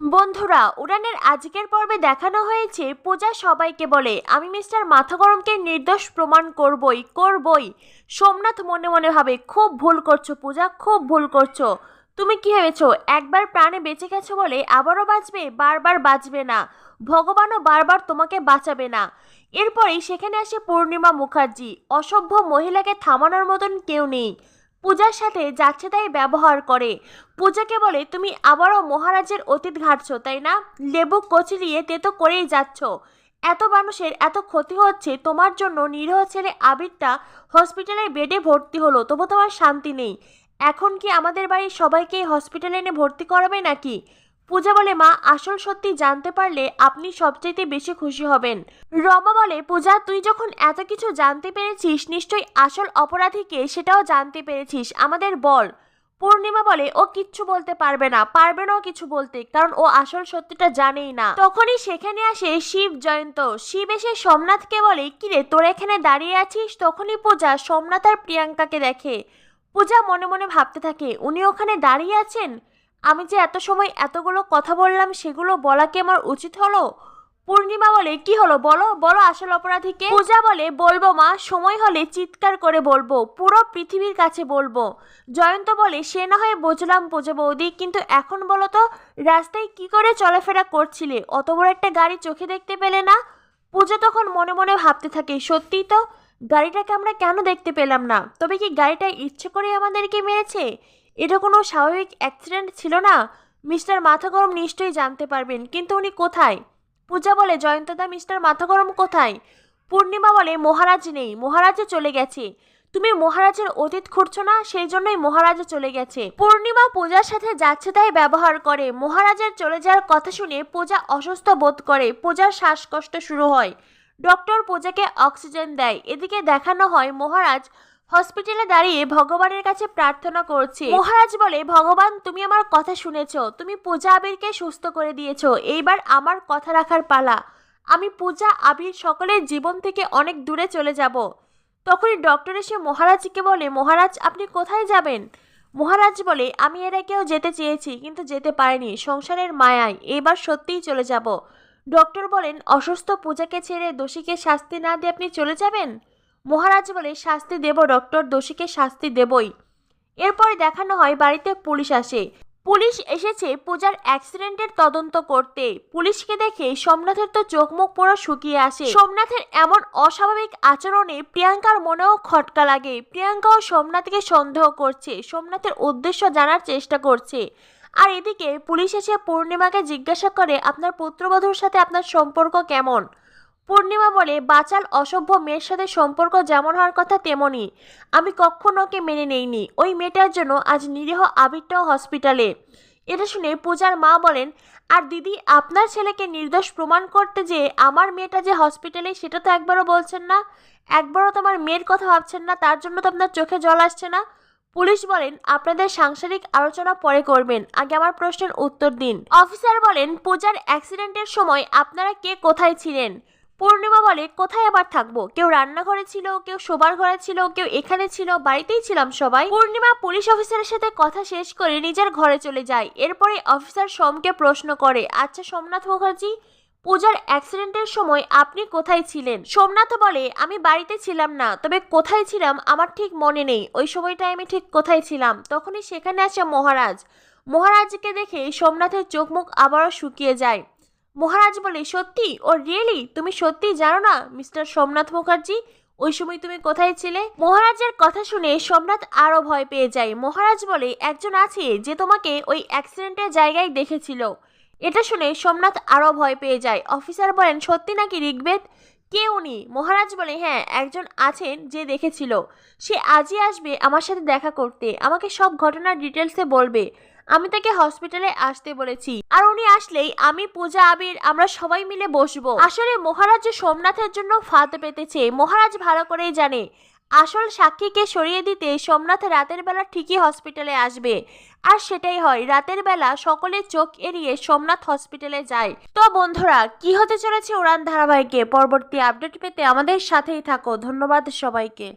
বন্ধুরা, উড়ানের আজকের পর্বে দেখানো হয়েছে, পূজা সবাইকে বলে। আমি মিস্টার মাথা গরমকে নির্দোষ প্রমাণ করবই করবই। সোমনাথ মনে মনে ভাবে, খুব ভুল করছ পূজা, খুব ভুল করছ। তুমি কি ভেবেছো, একবার প্রাণে বেঁচে গেছো বলে আবারও বাঁচবে? বারবার বাঁচবে না। ভগবানও বারবার তোমাকে বাঁচাবে না। এরপরেই সেখানে আসে পূর্ণিমা মুখার্জি। অসভ্য মহিলাকে থামানোর মতন কেউ নেই। পূজার সাথে যাচ্ছে তাই ব্যবহার করে। পূজাকে বলে, তুমি আবারও মহারাজের অতীত ঘাটছো, তাই না? লেবু কচলিয়ে তেতো করেই যাচ্ছ। এত মানুষের এত ক্ষতি হচ্ছে, তোমার জন্য নিরীহ ছেলে আবিরটা হসপিটালে বেডে ভর্তি হলো, তবু তোমার শান্তি নেই। এখন কি আমাদের বাড়ির সবাইকে হসপিটালে এনে ভর্তি করাবে নাকি? পূজা বলে মা, আসল সত্যি জানতে পারলে আপনি সবচাইতে বেশি খুশি হবেন। রমা বলে, পূজা, তুই যখন এত কিছু জানতে পেরেছিস, নিশ্চয়ই আসল অপরাধীকে সেটাও জানতে পেরেছিস, আমাদের বল। পূর্ণিমা বলে, ও কিচ্ছু বলতে পারবে না, পারবে নাও কিছু বলতে, কারণ ও আসল সত্যিটা জানেই না। তখনই সেখানে আসে শিব জয়ন্ত। শিব এসে সোমনাথকে বলে, কিরে, তোর এখানে দাঁড়িয়ে আছিস? তখনই পূজা সোমনাথ আর প্রিয়াঙ্কাকে দেখে। পূজা মনে মনে ভাবতে থাকে, উনি ওখানে দাঁড়িয়ে আছেন? আমি যে এত সময় এতগুলো কথা বললাম, সেগুলো বলা কি আমার উচিত হলো? পূর্ণিমা বলে, কি হলো বলো? বলো আসল অপরাধীকে। পূজা বলে, বলব মা, সময় হলে চিৎকার করে বলব, পুরো পৃথিবীর কাছে বলব। জয়ন্ত বলে, সে না হয় বুঝলাম পূজা বৌদি, কিন্তু এখন বলো তো, রাস্তায় কি করে চলাফেরা করছিলে? অত বড় একটা গাড়ি চোখে দেখতে পেলে না? পূজা তখন মনে মনে ভাবতে থাকে, সত্যিই তো? গাড়িটাকে আমরা কেন দেখতে পেলাম না? তবে কি গাড়িটা ইচ্ছে করে আমাদেরকে মেরেছে? এটা কোনো স্বাভাবিক অ্যাক্সিডেন্ট ছিল না? মিস্টার মাথা গরম নিশ্চয়ই জানতে পারবেন, কিন্তু উনি কোথায়? পূজা বলে, জয়ন্তদা, মিস্টার মাথা গরম কোথায়? পূর্ণিমা বলে, মহারাজ নেই, মহারাজও চলে গেছে। তুমি মহারাজের অতীত খুঁড়ছো না? সেই জন্যই মহারাজও চলে গেছে। পূর্ণিমা পূজার সাথে যাচ্ছে তাই ব্যবহার করে। মহারাজের চলে যাওয়ার কথা শুনে পূজা অসুস্থ বোধ করে। পূজার শ্বাসকষ্ট শুরু হয়। ডক্টর পূজাকে অক্সিজেন দেয়। এদিকে দেখানো হয়, মহারাজ হসপিটালে দাঁড়িয়ে ভগবানের কাছে প্রার্থনা করছে। মহারাজ বলে, ভগবান, তুমি আমার কথা শুনেছ। তুমি পূজা আবিরকে সুস্থ করে দিয়েছ। এইবার আমার কথা রাখার পালা। আমি পূজা আবির সকলের জীবন থেকে অনেক দূরে চলে যাব তখনই ডক্টর এসে মহারাজকে বলে, মহারাজ, আপনি কোথায় যাবেন মহারাজ বলে, আমি এর আগেও যেতে চেয়েছি, কিন্তু যেতে পারিনি। সংসারের মায়ায় এবার সত্যিই চলে যাব ডক্টর বলেন, অসুস্থ পূজাকে ছেড়ে দোষীকে শাস্তি না দিয়ে আপনি চলে যাবেন? মহারাজ বলে, শাস্তি দেব, ডক্টর দোষীকে শাস্তি দেবই। এরপরে দেখানো হয়, বাড়িতে পুলিশ আসে। পুলিশ এসেছে পূজার অ্যাক্সিডেন্টের তদন্ত করতে। পুলিশকে দেখে সোমনাথের তো চোখ মুখ পুরো শুকিয়ে আসে। সোমনাথের এমন অস্বাভাবিক আচরণে প্রিয়াঙ্কার মনেও খটকা লাগে। প্রিয়াঙ্কাও সোমনাথকে সন্দেহ করছে, সোমনাথের উদ্দেশ্য জানার চেষ্টা করছে। আর এদিকে পুলিশ এসে পূর্ণিমাকে জিজ্ঞাসা করে, আপনার পুত্রবধূর সাথে আপনার সম্পর্ক কেমন? পূর্ণিমা বলে বাচাল অসভ্য মেয়ের সাথে সম্পর্ক যেমন হওয়ার কথা তেমনই। আমি কখনো ওকে মেনে নেইনি। ওই মেয়েটার জন্য আজ নিরীহ আবিরটাও হসপিটালে। এটা শুনে পূজার মা বলেন, আর দিদি, আপনার ছেলেকে নির্দোষ প্রমাণ করতে যে আমার মেয়েটা যে হসপিটালে, সেটা তো একবারও বলছেন না। একবারও তোমার মেয়ের কথা ভাবছেন না, তার জন্য তো আপনার চোখে জল আসছে না। পুলিশ বলেন, আপনাদের সাংসারিক আলোচনা পরে করবেন। আগে আমার প্রশ্নের উত্তর দিন। অফিসার বলেন, পূজার অ্যাক্সিডেন্টের সময় আপনারা কে কোথায় ছিলেন? পূর্ণিমা বলে, কোথায় আবার থাকব? কেউ রান্নাঘরে ছিল, কেউ শোবার ঘরে ছিল, কেউ এখানে ছিল, বাড়িতেই ছিলাম সবাই। পূর্ণিমা পুলিশ অফিসারের সাথে কথা শেষ করে নিজের ঘরে চলে যায়। এরপরে অফিসার সোমকে প্রশ্ন করে আচ্ছা সোমনাথ মুখার্জি, পূজার অ্যাক্সিডেন্টের সময় আপনি কোথায় ছিলেন? সোমনাথ বলে, আমি বাড়িতে ছিলাম না, তবে কোথায় ছিলাম আমার ঠিক মনে নেই। ওই সময়টায় আমি ঠিক কোথায় ছিলাম? তখনই সেখানে আসে মহারাজ। মহারাজকে দেখে সোমনাথের চোখ মুখ আবারও শুকিয়ে যায়। মহারাজ বলে, সত্যি? ও রিয়েলি তুমি সত্যি জানো না, মিস্টার সোমনাথ মুখার্জি? ওই সময় তুমি কোথায় ছিলে? মহারাজের কথা শুনে সোমনাথ আরও ভয় পেয়ে যায়। মহারাজ বলে, একজন আছে যে তোমাকে ওই অ্যাক্সিডেন্টের জায়গায় দেখেছিল। এটা শুনে সোমনাথ আরও ভয় পেয়ে যায়। অফিসার বলেন, সত্যি নাকি ঋগ্বেদ? কে উনি? মহারাজ বলে হ্যাঁ একজন আছেন যে দেখেছিল। সে আজই আসবে আমার সাথে দেখা করতে। আমাকে সব ঘটনার ডিটেলসে বলবে। আমি তাকে হসপিটালে আসতে বলেছি। আর উনি আসলেই আমি, পূজা, আবির, আমরা সবাই মিলে বসবো। আসলে মহারাজ সোমনাথের জন্য ফাঁদ পেতেছে, মহারাজ ভালো করেই জানে। আসল সাক্ষীকে সরিয়ে দিতে সোমনাথ রাতের বেলা ঠিকই হসপিটালে আসবে। আর সেটাই হয়, রাতের বেলা সকলে চোখ এড়িয়ে সোমনাথ হসপিটালে যায়। তো বন্ধুরা, কি হতে চলেছে উড়ান ধারাবাহিকে? পরবর্তী আপডেট পেতে আমাদের সাথেই থাকো। ধন্যবাদ সবাইকে।